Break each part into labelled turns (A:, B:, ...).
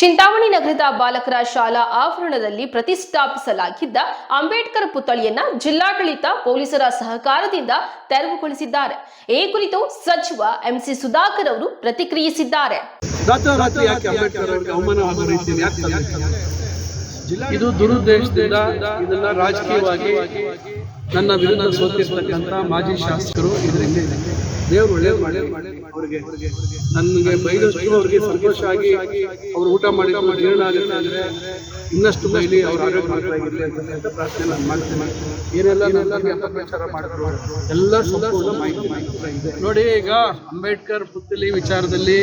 A: ಚಿಂತಾಮಣಿ ನಗರದ ಬಾಲಕರ ಶಾಲಾ ಆವರಣದಲ್ಲಿ ಪ್ರತಿಷ್ಠಾಪಿಸಲಾಗಿದ್ದ ಅಂಬೇಡ್ಕರ್ ಪುತ್ಥಳಿಯನ್ನ ಜಿಲ್ಲಾಡಳಿತ ಪೊಲೀಸರ ಸಹಕಾರದಿಂದ ತೆರವುಗೊಳಿಸಿದ್ದಾರೆ. ಈ ಕುರಿತು ಸಚಿವ ಎಂಸಿ ಸುಧಾಕರ್ ಅವರು ಪ್ರತಿಕ್ರಿಯಿಸಿದ್ದಾರೆ.
B: ಇದು ದುರುದ್ದೇಶದಿಂದ ಇದನ್ನ ರಾಜಕೀಯವಾಗಿ ನನ್ನ ವಿರುದ್ಧ ಸೋತಿರ್ತಕ್ಕಂಥ ಮಾಜಿ ಶಾಸಕರು ಇದರಿಂದ ದೇವರು ಒಳ್ಳೆ ಒಳ್ಳೇದು ಮಾಡಿ ಅವ್ರಿಗೆ ನನಗೆ ಬೈದಷ್ಟು ಅವ್ರಿಗೆ ಸಂತೋಷ ಆಗಿ ಅವ್ರು ಊಟ ಮಾಡಿ ಜೀರ್ಣ ಆಗುತ್ತೆ ಅಂದ್ರೆ ಇನ್ನಷ್ಟು ಮೈಲಿ ಅವ್ರ ಆರೋಗ್ಯವಾಗಿರಲಿ ಅಂತ ಪ್ರಾರ್ಥನೆ ನಾನು ಮಾಡ್ತೇನೆ. ಏನೆಲ್ಲ ನನಗೆ ಅಪಪ್ರಚಾರ ಮಾಡಿದ್ರು ಎಲ್ಲ ಸಂಪೂರ್ಣ ಮಾಹಿತಿ ನೋಡಿ, ಈಗ ಅಂಬೇಡ್ಕರ್ ಪುತ್ತಲಿ ವಿಚಾರದಲ್ಲಿ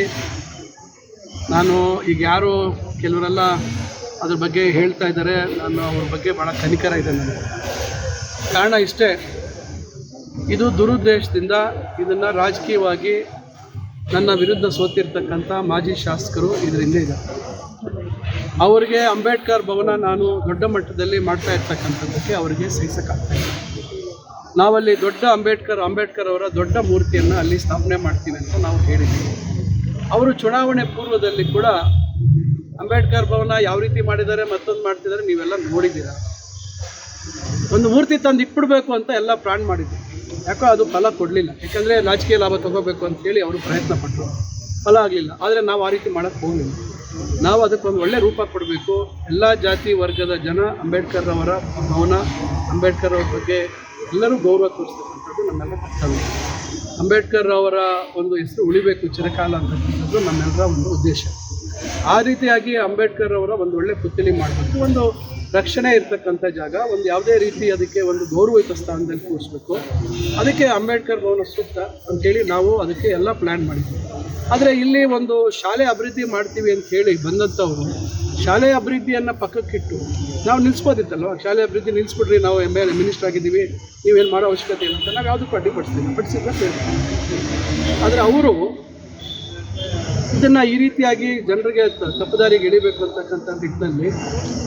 B: ನಾನು ಈಗ ಯಾರು ಕೆಲವರೆಲ್ಲ ಅದ್ರ ಬಗ್ಗೆ ಹೇಳ್ತಾ ಇದ್ದಾರೆ. ನಾನು ಅವ್ರ ಬಗ್ಗೆ ಭಾಳ ಕನಿಕರ ಇದೆ ನನಗೆ ಕಾರಣ ಇಷ್ಟೇ, ಇದು ದುರುದ್ದೇಶದಿಂದ ಇದನ್ನು ರಾಜಕೀಯವಾಗಿ ನನ್ನ ವಿರುದ್ಧ ಸೋತಿರ್ತಕ್ಕಂಥ ಮಾಜಿ ಶಾಸಕರು ಇದರಿಂದ ಇದೆ. ಅವರಿಗೆ ಅಂಬೇಡ್ಕರ್ ಭವನ ನಾನು ದೊಡ್ಡ ಮಟ್ಟದಲ್ಲಿ ಮಾಡ್ತಾ ಇರ್ತಕ್ಕಂಥದ್ದಕ್ಕೆ ಅವರಿಗೆ ಸಹಿಸಕ್ಕಾಗ್ತಾ ಇದೆ ನಾವಲ್ಲಿ ದೊಡ್ಡ ಅಂಬೇಡ್ಕರ್ ಅಂಬೇಡ್ಕರ್ ಅವರ ದೊಡ್ಡ ಮೂರ್ತಿಯನ್ನು ಅಲ್ಲಿ ಸ್ಥಾಪನೆ ಮಾಡ್ತೀವಿ ಅಂತ ನಾವು ಹೇಳಿದ್ದೀವಿ. ಅವರು ಚುನಾವಣೆ ಪೂರ್ವದಲ್ಲಿ ಕೂಡ ಅಂಬೇಡ್ಕರ್ ಭವನ ಯಾವ ರೀತಿ ಮಾಡಿದ್ದಾರೆ, ಮತ್ತೊಂದು ಮಾಡ್ತಿದ್ದಾರೆ, ನೀವೆಲ್ಲ ನೋಡಿದ್ದೀರಾ? ಒಂದು ಮೂರ್ತಿ ತಂದು ಇಟ್ಬಿಡ್ಬೇಕು ಅಂತ ಎಲ್ಲ ಪ್ಲಾನ್ ಮಾಡಿದ್ರು ಯಾಕೋ ಅದು ಫಲ ಕೊಡಲಿಲ್ಲ. ಯಾಕಂದರೆ ರಾಜಕೀಯ ಲಾಭ ತಗೋಬೇಕು ಅಂತ ಹೇಳಿ ಅವರು ಪ್ರಯತ್ನ ಪಟ್ಟರು ಫಲ ಆಗಲಿಲ್ಲ. ಆದರೆ ನಾವು ಆ ರೀತಿ ಮಾಡೋಕ್ಕೆ ಹೋಗಲಿಲ್ಲ. ನಾವು ಅದಕ್ಕೊಂದು ಒಳ್ಳೆ ರೂಪ ಕೊಡಬೇಕು. ಎಲ್ಲ ಜಾತಿ ವರ್ಗದ ಜನ ಅಂಬೇಡ್ಕರ್ ಅವರ ಭವನ, ಅಂಬೇಡ್ಕರ್ ಅವ್ರ ಬಗ್ಗೆ ಎಲ್ಲರೂ ಗೌರವ ತೋರಿಸ್ತಕ್ಕಂಥದ್ದು ನಮ್ಮೆಲ್ಲ ಕರ್ತವ್ಯ. ಅಂಬೇಡ್ಕರ್ ಅವರ ಒಂದು ಹೆಸರು ಉಳಿಬೇಕು ಚಿರಕಾಲ ಅಂತಕ್ಕಂಥದ್ದು ನಮ್ಮೆಲ್ಲರ ಒಂದು ಉದ್ದೇಶ. ಆ ರೀತಿಯಾಗಿ ಅಂಬೇಡ್ಕರ್ ಅವರ ಒಂದು ಒಳ್ಳೆ ಪುತ್ತಲಿ ಮಾಡಬೇಕು ಒಂದು ರಕ್ಷಣೆ ಇರ್ತಕ್ಕಂಥ ಜಾಗ, ಒಂದು ಯಾವುದೇ ರೀತಿ ಅದಕ್ಕೆ ಒಂದು ಗೌರವಯುತ ಸ್ಥಾನದಲ್ಲಿ ಕೂರಿಸ್ಬೇಕು. ಅದಕ್ಕೆ ಅಂಬೇಡ್ಕರ್ ಭವನ ಸೂಕ್ತ ಅಂತೇಳಿ ನಾವು ಅದಕ್ಕೆ ಎಲ್ಲ ಪ್ಲ್ಯಾನ್ ಮಾಡಿದ್ವಿ. ಆದರೆ ಇಲ್ಲಿ ಒಂದು ಶಾಲೆ ಅಭಿವೃದ್ಧಿ ಮಾಡ್ತೀವಿ ಅಂತ ಹೇಳಿ ಬಂದಂಥವರು ಶಾಲೆ ಅಭಿವೃದ್ಧಿಯನ್ನು ಪಕ್ಕಕ್ಕಿಟ್ಟು, ನಾವು ನಿಲ್ಲಿಸ್ಬೋದಿತ್ತಲ್ವ ಶಾಲೆ ಅಭಿವೃದ್ಧಿ ನಿಲ್ಲಿಸ್ಬಿಡ್ರಿ ನಾವು ಎಂ ಎಲ್ ಮಿನಿಸ್ಟರ್ ಆಗಿದ್ದೀವಿ, ನೀವೇನು ಮಾಡೋ ಅವಶ್ಯಕತೆ ಇಲ್ಲ ಅಂತ ನಾವು ಯಾವುದಕ್ಕೂ ಅಡ್ಡಿಪಡಿಸ್ತೀವಿ ಪಡಿಸಿದ್ರೆ ಆದರೆ ಅವರು ಇದನ್ನು ಈ ರೀತಿಯಾಗಿ ಜನರಿಗೆ ತಪ್ಪುದಾರಿಗೆ ಎಳಿಬೇಕು ಅಂತಕ್ಕಂಥ ನಿಟ್ಟಿನಲ್ಲಿ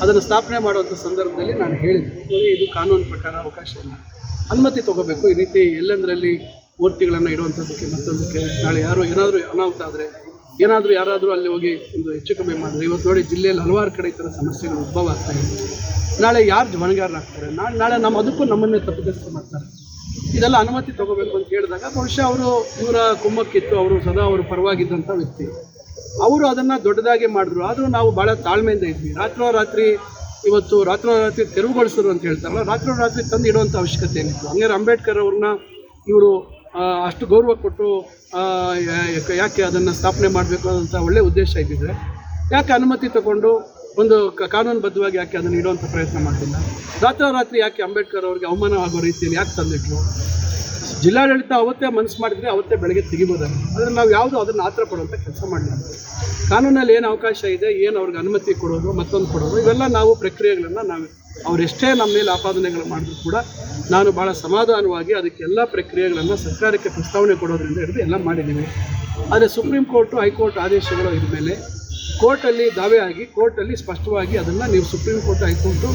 B: ಅದನ್ನು ಸ್ಥಾಪನೆ ಮಾಡುವಂಥ ಸಂದರ್ಭದಲ್ಲಿ ನಾನು ಹೇಳಿದೆ ನೋಡಿ ಇದು ಕಾನೂನು ಪ್ರಕಾರ ಅವಕಾಶ ಇಲ್ಲ. ಅನುಮತಿ ತಗೋಬೇಕು. ಈ ರೀತಿ ಎಲ್ಲೆಂದರಲ್ಲಿ ಮೂರ್ತಿಗಳನ್ನು ಇಡುವಂಥದ್ದಕ್ಕೆ ಮತ್ತೊಂದಕ್ಕೆ ನಾಳೆ ಯಾರು ಏನಾದರೂ ಅನಾಹುತ ಆದರೆ ಏನಾದರೂ ಯಾರಾದರೂ ಅಲ್ಲಿ ಹೋಗಿ ಒಂದು ಹೆಚ್ಚು ಕಮ್ಮಿ ಮಾಡಿದ್ರೆ. ಇವತ್ತು ನೋಡಿ ಜಿಲ್ಲೆಯಲ್ಲಿ ಹಲವಾರು ಕಡೆ ಈ ಥರ ಸಮಸ್ಯೆಗಳು ಉದ್ಭವ ಆಗ್ತಾ ಇದೆ. ನಾಳೆ ಯಾರು ಹೊಣೆಗಾರರಾಗ್ತಾರೆ ನಾಳೆ ನಾಳೆ ನಮ್ಮ ಅದಕ್ಕೂ ನಮ್ಮನ್ನೇ ತಪ್ಪಿತಸ್ಥ ಮಾಡ್ತಾರೆ. ಇದೆಲ್ಲ ಅನುಮತಿ ತಗೋಬೇಕು ಅಂತ ಹೇಳಿದಾಗ ಬಹುಶಃ ಅವರು ಇವರ ಕುಂಭಕ್ಕಿತ್ತು ಅವರು ಸದಾ ಅವರು ಪರವಾಗಿದ್ದಂಥ ವ್ಯಕ್ತಿ. ಅವರು ಅದನ್ನು ದೊಡ್ಡದಾಗಿ ಮಾಡಿದ್ರು. ಆದರೂ ನಾವು ಭಾಳ ತಾಳ್ಮೆಯಿಂದ ಇದ್ವಿ. ರಾತ್ರೋರಾತ್ರಿ ಇವತ್ತು ರಾತ್ರೋರಾತ್ರಿ ತೆರವುಗೊಳಿಸಿದ್ರು ಅಂತ ಹೇಳ್ತಾರಲ್ಲ, ರಾತ್ರೋರಾತ್ರಿ ತಂದು ಇಡುವಂಥ ಅವಶ್ಯಕತೆ ಏನಿತ್ತು? ಹಂಗಾರೆ ಅಂಬೇಡ್ಕರ್ ಅವ್ರನ್ನ ಇವರು ಅಷ್ಟು ಗೌರವ ಕೊಟ್ಟು ಯಾಕೆ ಅದನ್ನು ಸ್ಥಾಪನೆ ಮಾಡಬೇಕು ಅಂತ ಒಳ್ಳೆಯ ಉದ್ದೇಶ ಇದ್ದಿದ್ರೆ, ಯಾಕೆ ಅನುಮತಿ ತಗೊಂಡು ಒಂದು ಕಾನೂನು ಕಾನೂನುಬದ್ಧವಾಗಿ ಯಾಕೆ ಅದನ್ನು ಇಡುವಂಥ ಪ್ರಯತ್ನ ಮಾಡಲಿಲ್ಲ ರಾತ್ರೋರಾತ್ರಿ ಯಾಕೆ ಅಂಬೇಡ್ಕರ್ ಅವ್ರಿಗೆ ಅವಮಾನ ಆಗೋ ರೀತಿಯಲ್ಲಿ ಯಾಕೆ ತಂದಿಟ್ರು? ಜಿಲ್ಲಾಡಳಿತ ಅವತ್ತೇ ಮನಸ್ಸು ಮಾಡಿದ್ರೆ ಅವತ್ತೇ ಬೆಳಗ್ಗೆ ತೆಗಿಬೋದಾಗಿ ಆದರೆ ನಾವು ಯಾವುದು ಅದನ್ನು ಆತರ ಪಡುವಂಥ ಕೆಲಸ ಮಾಡಲಿಲ್ಲ. ಕಾನೂನಲ್ಲಿ ಏನು ಅವಕಾಶ ಇದೆ, ಏನು ಅವ್ರಿಗೆ ಅನುಮತಿ ಕೊಡೋದು, ಮತ್ತೊಂದು ಕೊಡೋದು, ಇವೆಲ್ಲ ನಾವು ಪ್ರಕ್ರಿಯೆಗಳನ್ನು ನಾವು ಅವರೆಷ್ಟೇ ನಮ್ಮ ಮೇಲೆ ಆಪಾದನೆಗಳು ಮಾಡಿದ್ರು ಕೂಡ ನಾನು ಭಾಳ ಸಮಾಧಾನವಾಗಿ ಅದಕ್ಕೆಲ್ಲ ಪ್ರಕ್ರಿಯೆಗಳನ್ನು ಸರ್ಕಾರಕ್ಕೆ ಪ್ರಸ್ತಾವನೆ ಕೊಡೋದ್ರಿಂದ ಹಿಡಿದು ಎಲ್ಲ ಮಾಡಿದ್ದೀವಿ ಆದರೆ ಸುಪ್ರೀಂ ಕೋರ್ಟು, ಹೈಕೋರ್ಟ್ ಆದೇಶಗಳು ಇದ್ದ ಕೋರ್ಟಲ್ಲಿ ದಾವೆ ಆಗಿ, ಕೋರ್ಟಲ್ಲಿ ಸ್ಪಷ್ಟವಾಗಿ ಅದನ್ನು ನೀವು ಸುಪ್ರೀಂ ಕೋರ್ಟ್ ಹೈಕೋರ್ಟು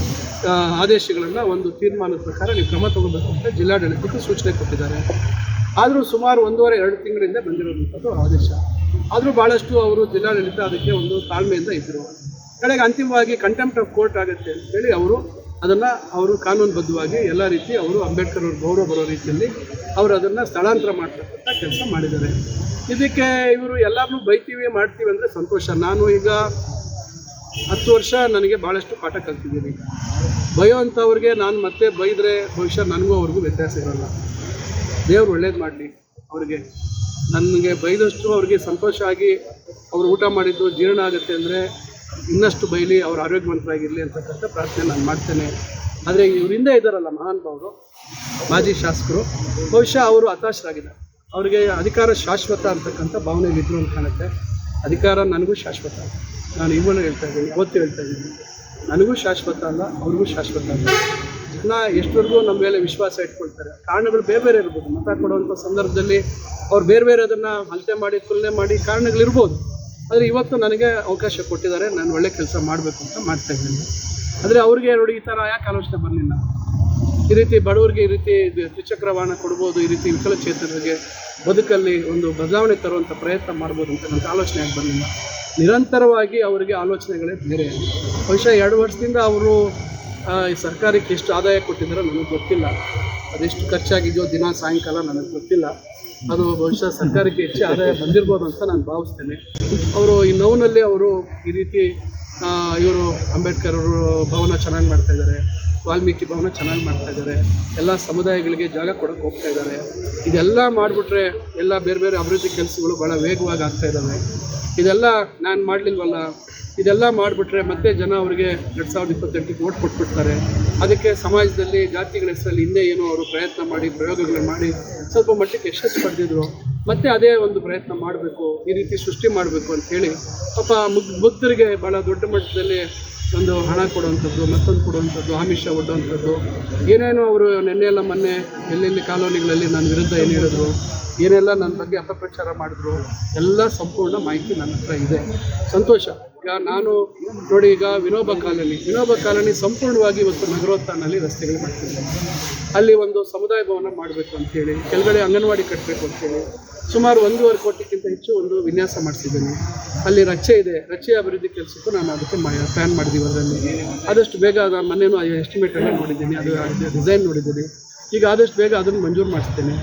B: ಆದೇಶಗಳನ್ನು ಒಂದು ತೀರ್ಮಾನದ ಪ್ರಕಾರ ನೀವು ಕ್ರಮ ತಗೋಬೇಕು ಅಂತ ಜಿಲ್ಲಾಡಳಿತಕ್ಕೆ ಸೂಚನೆ ಕೊಟ್ಟಿದ್ದಾರೆ. ಆದರೂ ಸುಮಾರು ಒಂದೂವರೆ, ಎರಡು ತಿಂಗಳಿಂದ ಬಂದಿರೋದಂಥದ್ದು ಆದೇಶ. ಆದರೂ ಭಾಳಷ್ಟು ಅವರು ಜಿಲ್ಲಾಡಳಿತ ಅದಕ್ಕೆ ಒಂದು ತಾಳ್ಮೆಯಿಂದ ಇದ್ದರು ಕಡೆಗೆ ಅಂತಿಮವಾಗಿ ಕಂಟೆಂಪ್ಟ್ ಆಫ್ ಕೋರ್ಟ್ ಆಗುತ್ತೆ ಅಂತೇಳಿ ಅವರು ಅದನ್ನು ಅವರು ಕಾನೂನುಬದ್ಧವಾಗಿ ಎಲ್ಲ ರೀತಿ ಅವರು ಅಂಬೇಡ್ಕರ್ ಅವ್ರ ಗೌರವ ಬರೋ ರೀತಿಯಲ್ಲಿ ಅವರು ಅದನ್ನು ಸ್ಥಳಾಂತರ ಮಾಡ್ತಕ್ಕಂಥ ಕೆಲಸ ಮಾಡಿದ್ದಾರೆ. ಇದಕ್ಕೆ ಇವರು ಎಲ್ಲರನ್ನೂ ಬೈತೀವಿ, ಮಾಡ್ತೀವಿ ಅಂದರೆ ಸಂತೋಷ. ನಾನು ಈಗ ಹತ್ತು ವರ್ಷ ನನಗೆ ಭಾಳಷ್ಟು ಪಾಠ ಕಲ್ತಿದ್ದೀನಿ. ಬಯೋವಂಥವ್ರಿಗೆ ನಾನು ಮತ್ತೆ ಬೈದರೆ ಬಹುಶಃ ನನಗೂ ಅವ್ರಿಗೂ ವ್ಯತ್ಯಾಸ ಇರೋಲ್ಲ. ದೇವ್ರು ಒಳ್ಳೇದು ಮಾಡಲಿ ಅವ್ರಿಗೆ. ನನಗೆ ಬೈದಷ್ಟು ಅವ್ರಿಗೆ ಸಂತೋಷ ಆಗಿ ಅವರು ಊಟ ಮಾಡಿದ್ದು ಜೀರ್ಣ ಆಗುತ್ತೆ ಅಂದರೆ ಇನ್ನಷ್ಟು ಬೈಲಿ ಅವ್ರ ಆರೋಗ್ಯವಂತರಾಗಿರಲಿ ಅಂತಕ್ಕಂಥ ಪ್ರಾರ್ಥನೆ ನಾನು ಮಾಡ್ತೇನೆ. ಆದರೆ ಇವರಿಂದ ಇದ್ದಾರಲ್ಲ ಮಹಾನುಭಾವರು ಮಾಜಿ ಶಾಸಕರು. ಬಹುಶಃ ಅವರು ಹತಾಶರಾಗಿದ್ದಾರೆ. ಅವರಿಗೆ ಅಧಿಕಾರ ಶಾಶ್ವತ ಅಂತಕ್ಕಂಥ ಭಾವನೆಯಲ್ಲಿದ್ದರು ಅಂತ ಕಾಣುತ್ತೆ. ಅಧಿಕಾರ ನನಗೂ ಶಾಶ್ವತ. ನಾನು ಇವನು ಹೇಳ್ತಾ ಇದ್ದೀನಿ ಅವತ್ತು ಹೇಳ್ತಾ ಇದ್ದೀನಿ. ನನಗೂ ಶಾಶ್ವತ ಅಲ್ಲ, ಅವ್ರಿಗೂ ಶಾಶ್ವತ ಅಲ್ಲ. ಜನ ಎಷ್ಟವರೆಗೂ ನಮ್ಮ ಮೇಲೆ ವಿಶ್ವಾಸ ಇಟ್ಕೊಳ್ತಾರೆ. ಕಾರಣಗಳು ಬೇರೆ ಬೇರೆ ಇರ್ಬೋದು. ಮತ ಕೊಡುವಂಥ ಸಂದರ್ಭದಲ್ಲಿ ಅವ್ರು ಬೇರೆ ಬೇರೆ ಅದನ್ನು ಅಳತೆ ಮಾಡಿ, ತುಲನೆ ಮಾಡಿ ಕಾರಣಗಳಿರ್ಬೋದು. ಆದರೆ ಇವತ್ತು ನನಗೆ ಅವಕಾಶ ಕೊಟ್ಟಿದ್ದಾರೆ, ನಾನು ಒಳ್ಳೆ ಕೆಲಸ ಮಾಡಬೇಕು ಅಂತ ಮಾಡ್ತಾ ಇದ್ದೀನಿ. ಆದರೆ ಅವ್ರಿಗೆ ನೋಡಿ ಈ ಥರ ಯಾಕೆ ಆಲೋಚನೆ ಬರಲಿಲ್ಲ? ಈ ರೀತಿ ಬಡವರಿಗೆ ಈ ರೀತಿ ದ್ವಿಚಕ್ರ ವಾಹನ ಕೊಡ್ಬೋದು, ಈ ರೀತಿ ವಿಕಲಚೇತನರಿಗೆ ಬದುಕಲ್ಲಿ ಒಂದು ಬದಲಾವಣೆ ತರುವಂಥ ಪ್ರಯತ್ನ ಮಾಡ್ಬೋದು ಅಂತ ನನಗೆ ಆಲೋಚನೆ ಆಗಿ ಬರಲಿಲ್ಲ. ನಿರಂತರವಾಗಿ ಅವರಿಗೆ ಆಲೋಚನೆಗಳೇ ಬೇರೆ. ಬಹುಶಃ ಎರಡು ವರ್ಷದಿಂದ ಅವರು ಈ ಸರ್ಕಾರಕ್ಕೆ ಎಷ್ಟು ಆದಾಯ ಕೊಟ್ಟಿದ್ದಾರೆ ನನಗೆ ಗೊತ್ತಿಲ್ಲ. ಅದೆಷ್ಟು ಖರ್ಚಾಗಿದೆಯೋ ದಿನ ಸಾಯಂಕಾಲ ನನಗೆ ಗೊತ್ತಿಲ್ಲ. ಅದು ಬಹುಶಃ ಸರ್ಕಾರಕ್ಕೆ ಹೆಚ್ಚು ಆದಾಯ ಬಂದಿರ್ಬೋದು ಅಂತ ನಾನು ಭಾವಿಸ್ತೇನೆ. ಅವರು ಈ ನೋವಿನಲ್ಲಿ ಅವರು ಈ ರೀತಿ ಇವರು ಅಂಬೇಡ್ಕರ್ ಅವರು ಭವನ ಚೆನ್ನಾಗಿ ಮಾಡ್ತಾ ಇದ್ದಾರೆ. ವಾಲ್ಮೀಕಿ ಭವನ ಚೆನ್ನಾಗಿ ಮಾಡ್ತಾ ಇದ್ದಾರೆ. ಎಲ್ಲ ಸಮುದಾಯಗಳಿಗೆ ಜಾಗ ಕೊಡೋಕೆ ಹೋಗ್ತಾ ಇದ್ದಾರೆ. ಇದೆಲ್ಲ ಮಾಡಿಬಿಟ್ರೆ ಎಲ್ಲ ಬೇರೆ ಬೇರೆ ಅಭಿವೃದ್ಧಿ ಕೆಲಸಗಳು ಭಾಳ ವೇಗವಾಗಿ ಆಗ್ತಾ ಇದ್ದಾವೆ. ಇದೆಲ್ಲ ನಾನು ಮಾಡಲಿಲ್ವಲ್ಲ? ಇದೆಲ್ಲ ಮಾಡಿಬಿಟ್ರೆ ಮತ್ತೆ ಜನ ಅವರಿಗೆ ಎರಡು ಸಾವಿರದ ಇಪ್ಪತ್ತೆಂಟಕ್ಕೆ ಓಟ್ ಕೊಟ್ಬಿಡ್ತಾರೆ. ಅದಕ್ಕೆ ಸಮಾಜದಲ್ಲಿ ಜಾತಿಗಳ ಹೆಸರಲ್ಲಿ ಹಿಂದೆ ಏನೋ ಅವರು ಪ್ರಯತ್ನ ಮಾಡಿ ಪ್ರಯೋಗಗಳನ್ನ ಮಾಡಿ ಸ್ವಲ್ಪ ಮಟ್ಟಕ್ಕೆ ಯಶಸ್ಸು ಪಡೆದಿದ್ರು. ಮತ್ತೆ ಅದೇ ಒಂದು ಪ್ರಯತ್ನ ಮಾಡಬೇಕು, ಈ ರೀತಿ ಸೃಷ್ಟಿ ಮಾಡಬೇಕು ಅಂತ ಹೇಳಿ ಪಾಪ ಮುಗ್, ಮುಗ್ಧರಿಗೆ ಭಾಳ ದೊಡ್ಡ ಮಟ್ಟದಲ್ಲಿ ಒಂದು ಹಣ ಕೊಡುವಂಥದ್ದು, ಮತ್ತೊಂದು ಕೊಡುವಂಥದ್ದು, ಆಮಿಷ ಒಡ್ಡುವಂಥದ್ದು. ಏನೇನೋ ಅವರು ನಿನ್ನೆ ಎಲ್ಲ ಮೊನ್ನೆ ಎಲ್ಲೆಲ್ಲಿ ಕಾಲೋನಿಗಳಲ್ಲಿ ನನ್ನ ವಿರುದ್ಧ ಏನು ಹೇಳಿದ್ರು. ಏನೆಲ್ಲ ನನ್ನ ಬಗ್ಗೆ ಅಪಪ್ರಚಾರ ಮಾಡಿದ್ರು, ಎಲ್ಲ ಸಂಪೂರ್ಣ ಮಾಹಿತಿ ನನ್ನ ಹತ್ರ ಇದೆ. ಸಂತೋಷ. ಈಗ ನಾನು ನೋಡಿ, ಈಗ ವಿನೋಬ ಕಾಲೋನಿ. ವಿನೋಬ ಕಾಲೋನಿ ಸಂಪೂರ್ಣವಾಗಿ ಇವತ್ತು ನಗರೋತ್ಥಾನಲ್ಲಿ ರಸ್ತೆಗಳು ಮಾಡ್ತಿದ್ದೆ ಅಲ್ಲಿ ಒಂದು ಸಮುದಾಯ ಭವನ ಮಾಡಬೇಕು ಅಂತೇಳಿ ಕೆಳಗಡೆ ಅಂಗನವಾಡಿ ಕಟ್ಟಬೇಕು ಅಂತೇಳಿ ಸುಮಾರು ಒಂದೂವರೆ ಕೋಟಿಗಿಂತ ಹೆಚ್ಚು ಒಂದು ವಿನ್ಯಾಸ ಮಾಡಿಸಿದ್ದೀನಿ. ಅಲ್ಲಿ ರಚೆ ಇದೆ. ರಚೆ ಅಭಿವೃದ್ಧಿ ಕೆಲಸಕ್ಕೂ ನಾನು ಅದಕ್ಕೆ ಪ್ಲ್ಯಾನ್ ಮಾಡಿದ್ದೀವಿ ಅದರಲ್ಲಿ. ಆದಷ್ಟು ಬೇಗ ಅದು, ಮನೇನು ಎಸ್ಟಿಮೇಟ್ ಎಲ್ಲ ನೋಡಿದ್ದೀನಿ. ಅದು ಡಿಸೈನ್ ನೋಡಿದ್ದೀನಿ. ಈಗ ಆದಷ್ಟು ಬೇಗ ಅದನ್ನು ಮಂಜೂರು ಮಾಡಿಸ್ತೇನೆ.